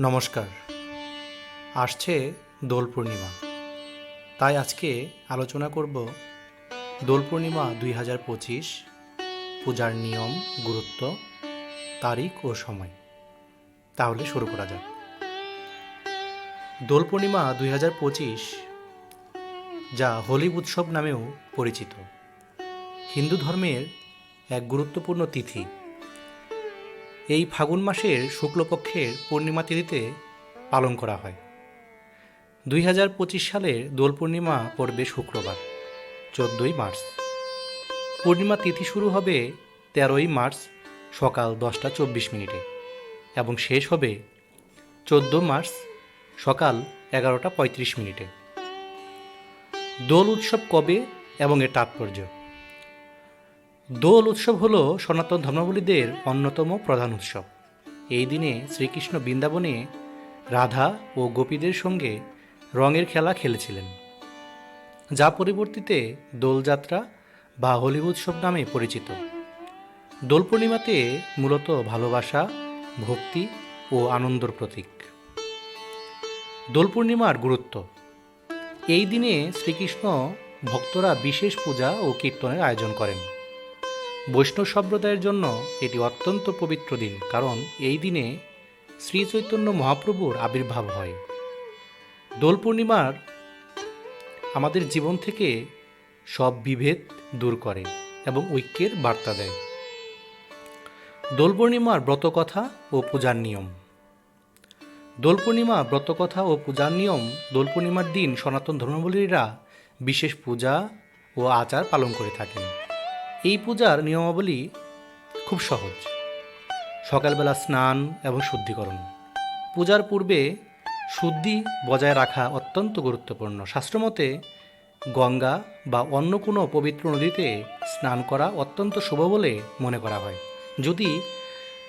নমস্কার। আসছে দোল পূর্ণিমা। তাই আজকে আলোচনা করব দোল পূর্ণিমা দুই হাজার পঁচিশ, পূজার নিয়ম, গুরুত্ব, তারিখ ও সময়। তাহলে শুরু করা যাক। দোল পূর্ণিমা দুই হাজার পঁচিশ যা হোলি উৎসব নামেও পরিচিত। হিন্দু ধর্মের এক গুরুত্বপূর্ণ তিথি। এই ফাগুন মাসের শুক্লপক্ষের পূর্ণিমা তিথিতে পালন করা হয়। দুই হাজার পঁচিশ সালের দোল পূর্ণিমা পড়বে শুক্রবার, চোদ্দোই মার্চ। পূর্ণিমা তিথি শুরু হবে তেরোই মার্চ সকাল দশটা চব্বিশ মিনিটে এবং শেষ হবে চোদ্দ মার্চ সকাল এগারোটা পঁয়ত্রিশ মিনিটে। দোল উৎসব কবে এবং এর তাৎপর্য? দোল উৎসব হল সনাতন ধর্মাবলীদের অন্যতম প্রধান উৎসব। এই দিনে শ্রীকৃষ্ণ বৃন্দাবনে রাধা ও গোপীদের সঙ্গে রঙের খেলা খেলেছিলেন। যা পরিবর্তিতে দোলযাত্রা বা হোলি উৎসব নামে পরিচিত। দোল পূর্ণিমাতে মূলত ভালোবাসা, ভক্তি ও আনন্দর প্রতীক। দোল পূর্ণিমার গুরুত্ব। এই দিনে শ্রীকৃষ্ণ ভক্তরা বিশেষ পূজা ও কীর্তনের আয়োজন করেন। বৈষ্ণব সম্প্রদায়ের জন্য এটি অত্যন্ত পবিত্র দিন, কারণ এই দিনে শ্রী চৈতন্য মহাপ্রভুর আবির্ভাব হয়। দোল পূর্ণিমার আমাদের জীবন থেকে সব বিভেদ দূর করে এবং ঐক্যের বার্তা দেয়। দোল পূর্ণিমার ব্রতকথা ও পূজার নিয়ম। দোল পূর্ণিমা, ব্রতকথা ও পূজার নিয়ম দোল পূর্ণিমার দিন সনাতন ধর্মাবলীরা বিশেষ পূজা ও আচার পালন করে থাকেন। এই পূজার নিয়মাবলী খুব সহজ। সকালবেলা স্নান এবং শুদ্ধিকরণ। পূজার পূর্বে শুদ্ধি বজায় রাখা অত্যন্ত গুরুত্বপূর্ণ। শাস্ত্রমতে গঙ্গা বা অন্য কোনো পবিত্র নদীতে স্নান করা অত্যন্ত শুভ বলে মনে করা হয়। যদি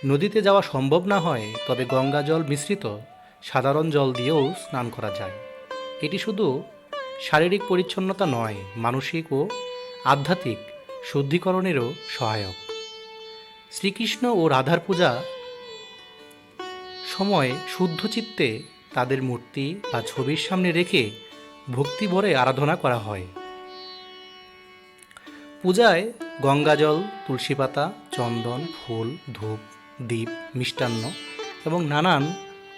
নদীতে যাওয়া সম্ভব না হয়, তবে গঙ্গা জল মিশ্রিত সাধারণ জল দিয়েও স্নান করা যায়। এটি শুধু শারীরিক পরিচ্ছন্নতা নয়, মানসিক ও আধ্যাত্মিক শুদ্ধিকরণেরও সহায়ক। শ্রীকৃষ্ণ ও রাধার পূজা সময় শুদ্ধ চিত্তে তাদের মূর্তি বা ছবির সামনে রেখে ভক্তি ভরে আরাধনা করা হয়। পূজায় গঙ্গাজল তুলসী পাতা চন্দন, ফুল, ধূপ দ্বীপ মিষ্টান্ন এবং নানান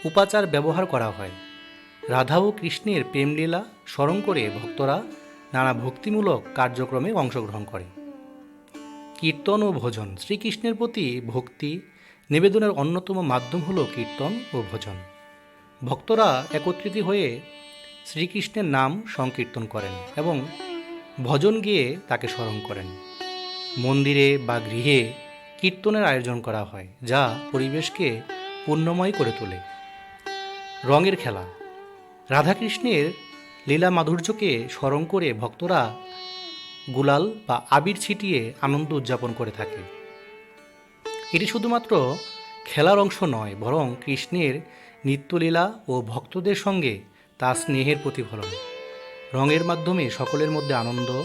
উপাচার ব্যবহার করা হয়। রাধা ও কৃষ্ণের প্রেমলীলা স্মরণ করে ভক্তরা নানা ভক্তিমূলক কার্যক্রমে অংশগ্রহণ করে। কীর্তন ও ভোজন। শ্রীকৃষ্ণের প্রতি ভক্তি নিবেদনের অন্যতম মাধ্যম হল কীর্তন ও ভোজন। ভক্তরা একত্রিত হয়ে শ্রীকৃষ্ণের নাম সংকীর্তন করেন এবং ভজন গিয়ে তাকে স্মরণ করেন। মন্দিরে বা গৃহে কীর্তনের আয়োজন করা হয়, যা পরিবেশকে পূর্ণময় করে তোলে। রঙের খেলা। রাধাকৃষ্ণের লীলা মাধুর্যকে স্মরণ করে ভক্তরা গুলাল বা আবির ছিটিয়ে আনন্দ উদযাপন করে থাকে। এটি শুধুমাত্র খেলার অংশ নয়, বরং কৃষ্ণের নিত্যলীলা ও ভক্তদের সঙ্গে তার স্নেহের প্রতিফলন। রঙের মাধ্যমে সকলের মধ্যে আনন্দ,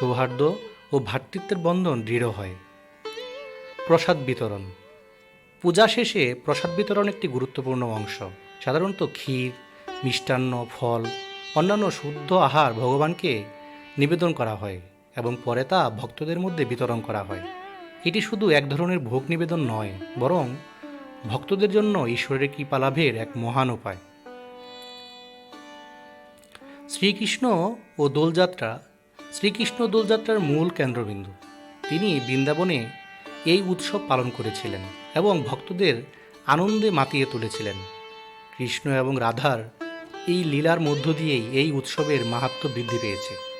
সৌহার্দ্য ও ভ্রাতৃত্বের বন্ধন দৃঢ় হয়। প্রসাদ বিতরণ। পূজা শেষে প্রসাদ বিতরণ একটি গুরুত্বপূর্ণ অংশ। সাধারণত ক্ষীর, মিষ্টান্ন, ফল, অন্যান্য শুদ্ধ আহার ভগবানকে নিবেদন করা হয়। এবং পরে তা ভক্তদের মধ্যে বিতরণ করা হয়। এটি শুধু এক ধরনের ভোগ নিবেদন নয়, বরং ভক্তদের জন্য ঈশ্বরের কৃপা লাভের এক মহান উপায়। শ্রীকৃষ্ণ ও দোলযাত্রা, শ্রীকৃষ্ণ দোলযাত্রার মূল কেন্দ্রবিন্দু। তিনি বৃন্দাবনে এই উৎসব পালন করেছিলেন এবং ভক্তদের আনন্দে মাতিয়ে তুলেছিলেন। কৃষ্ণ এবং রাধার এই লীলার মধ্য দিয়েই এই উৎসবের মাহাত্ম বৃদ্ধি পেয়েছে।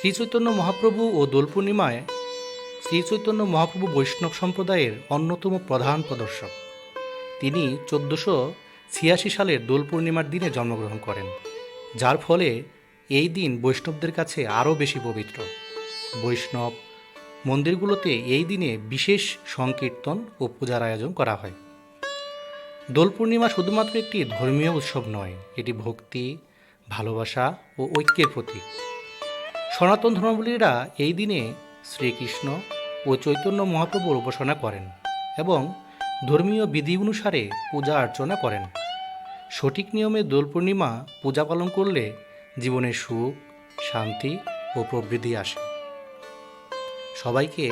শ্রী চৈতন্য মহাপ্রভু ও দোল পূর্ণিমায় শ্রী চৈতন্য মহাপ্রভু বৈষ্ণব সম্প্রদায়ের অন্যতম প্রধান প্রদর্শক। তিনি চোদ্দোশো ছিয়াশি সালের দোল পূর্ণিমার দিনে জন্মগ্রহণ করেন, যার ফলে এই দিন বৈষ্ণবদের কাছে আরও বেশি পবিত্র। বৈষ্ণব মন্দিরগুলোতে এই দিনে বিশেষ সংকীর্তন ও পূজার আয়োজন করা হয়। দোল পূর্ণিমা শুধুমাত্র একটি ধর্মীয় উৎসব নয়, এটি ভক্তি, ভালোবাসা ও ঐক্যের প্রতীক। সনাতন ধর্মাবলীরা এই দিনে শ্রীকৃষ্ণ ও চৈতন্য মহাপ্রভুর উপাসনা করেন এবং ধর্মীয় বিধি অনুসারে পূজা অর্চনা করেন। সঠিক নিয়মে দোল পূর্ণিমা পূজা পালন করলে জীবনে সুখ, শান্তি ও প্রবৃদ্ধি আসে। সবাইকে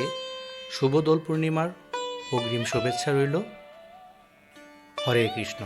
শুভ দোল পূর্ণিমার অগ্রিম শুভেচ্ছা রইল। হরে কৃষ্ণ।